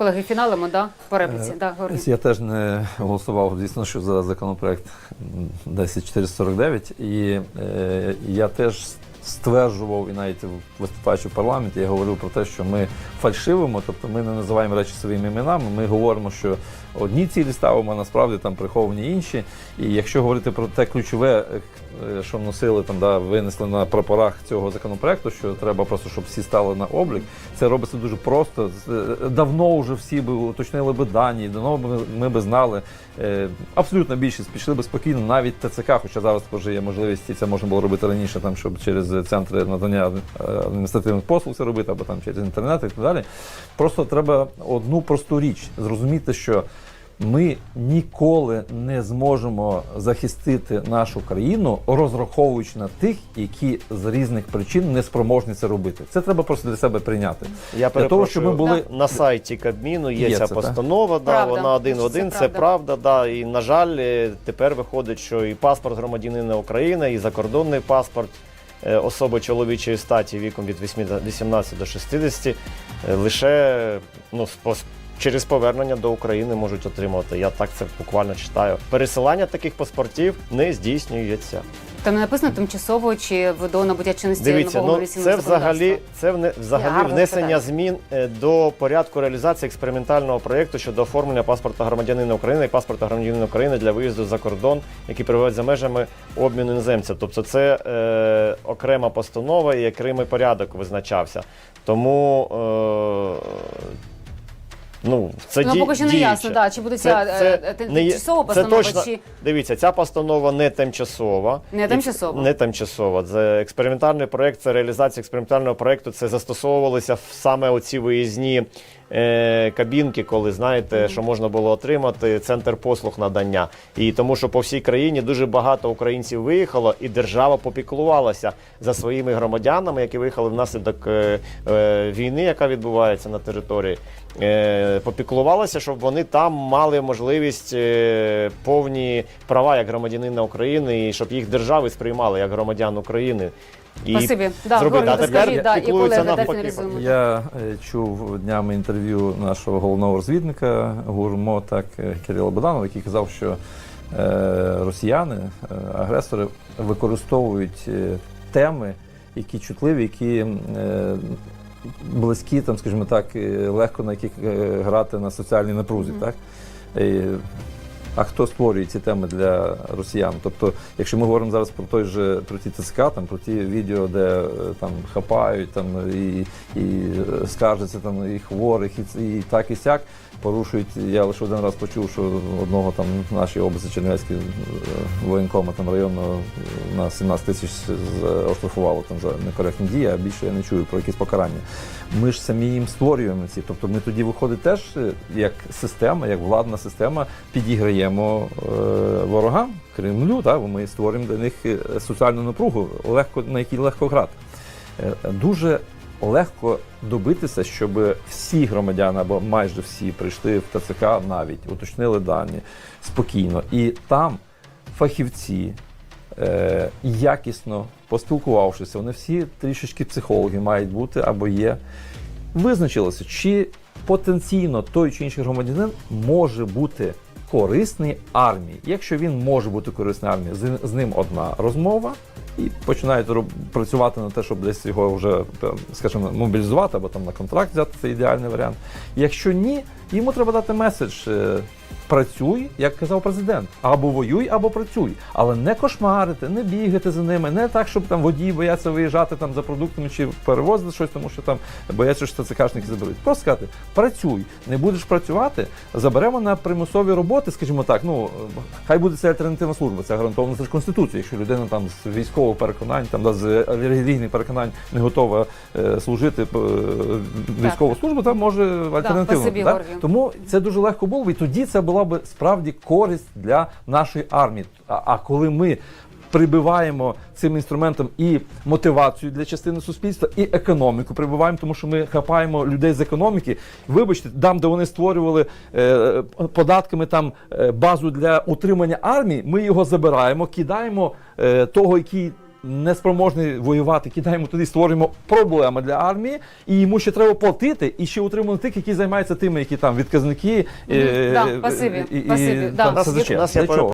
колеги фіналимо, да? По репліці. Е, Да, говори. Я теж не голосував, звісно, що за законопроект 10449. І е, я теж стверджував, і навіть виступаючи в парламенті, я говорив про те, що ми фальшивимо, тобто ми не називаємо речі своїми іменами. Ми говоримо, що одні цілі ставимо, а насправді там приховані інші. І якщо говорити про те ключове, е, що вносили там, да, винесли на прапорах цього законопроекту, що треба просто, щоб всі стали на облік, це робиться дуже просто. Е, Давно вже всі би уточнили би дані, давно би ми би знали. Е, Абсолютно більшість пішли би спокійно, навіть ТЦК, хоча зараз вже є можливість, і це можна було робити раніше, там, щоб через центри надання е, адміністративних послуг це робити, або там через інтернет і так далі. Просто треба одну просту річ зрозуміти, що ми ніколи не зможемо захистити нашу країну, розраховуючи на тих, які з різних причин не спроможні це робити. Це треба просто для себе прийняти. Я Для того, щоб ми були на сайті Кабміну є, Є ця це, постанова, да, Правда. вона один в один, Це це правда. правда. Да, і на жаль, тепер виходить, що і паспорт громадянина України, і закордонний паспорт особи чоловічої статі віком від 8 до- 18 до 60 е, лише ну, через повернення до України можуть отримувати. Я так це буквально читаю. Пересилання таких паспортів не здійснюється. Там не написано тимчасово чи до набуття чинності Дивіться, нового ну це взагалі, це вне- взагалі гарне внесення змін е, до порядку реалізації експериментального проєкту щодо оформлення паспорта громадянина України і паспорта громадянина України для виїзду за кордон, які перебувають за межами обміну іноземця. Тобто це е, окрема постанова і окремий порядок визначався. Тому е, ну, це Ну, ді- поки що не ясно, да, чи буде ця це це е, не є- тимчасова це точно- чи Дивіться, ця постанова не тимчасова. Не І- тимчасова. Не тимчасова. Це експериментальний проєкт, це реалізація експериментального проєкту. Це застосовувалися саме оці виїзні е, кабінки, коли знаєте, що можна було отримати центр послуг надання. І тому, що по всій країні дуже багато українців виїхало, і держава попіклувалася за своїми громадянами, які виїхали внаслідок е, е, війни, яка відбувається на території. Е, попіклувалася, щоб вони там мали можливість е, повні права як громадянина України, і щоб їх держави сприймали як громадян України. І Спасибі. Да, зробити. А тепер да, і піклуються колеги, навпаки. Я е, чув днями інтерв'ю нашого головного розвідника ГУРМО, так е, Кирила Боданова, який казав, що е, росіяни, е, агресори, використовують е, теми, які чутливі, які е, близькі, там, скажімо так, легко на яких грати на соціальній напрузі. Так? А хто створює ці теми для росіян? Тобто, якщо ми говоримо зараз про той же про ті ТЦК, там про ті відео, де е, там хапають там і, і скаржаться там і хворих, і, і так і сяк порушують. Я лише один раз почув, що одного там в нашій області Чернівецької е, воєнкома там районного е, на 17 тисяч з- оштрафувало там за некоректні дії, а більше я не чую про якісь покарання. Ми ж самі їм створюємо ці. Тобто ми тоді виходить теж е, як система, як владна система, підіграємо е, ворогам Кремлю, бо ми створюємо для них е, соціальну напругу, легко, на якій легко грати. Е, Дуже легко добитися, щоб всі громадяни або майже всі прийшли в ТЦК навіть, уточнили дані спокійно. І там фахівці, е, якісно поспілкувавшися, вони всі трішечки психологи мають бути або є. Визначилося, чи потенційно той чи інший громадянин може бути корисний армії. Якщо він може бути корисний армії, з, ним одна розмова, і починають працювати на те, щоб десь його вже, скажімо, мобілізувати або там на контракт взяти, це ідеальний варіант. Якщо ні, йому треба дати меседж. е, Працюй, як казав президент, або воюй, або працюй, але не кошмарити, не бігати за ними, не так, щоб там водії бояться виїжджати там за продуктами чи перевозити щось, тому що там бояться, що ТЦКшники заберуть. Просто сказати, працюй, не будеш працювати, заберемо на примусові роботи, скажімо так. Ну хай буде це альтернативна служба, це гарантовано це ж конституція. Якщо людина там з військового переконань, там да, з релігійних переконань не готова е, служити е, військову службу, там може альтернативно. да? Тому це дуже легко було, і тоді це була б справді користь для нашої армії. А, а коли ми прибиваємо цим інструментом і мотивацію для частини суспільства, і економіку прибиваємо, тому що ми хапаємо людей з економіки. Вибачте, там, де вони створювали е, податками там е, базу для утримання армії, ми його забираємо, кидаємо е, того, який неспроможний воювати, кидаємо туди, створюємо проблеми для армії, і йому ще треба платити і ще утримувати тих, які займаються тими, які там відказники. е, е, е, е, е, е, е, е, е, е, е,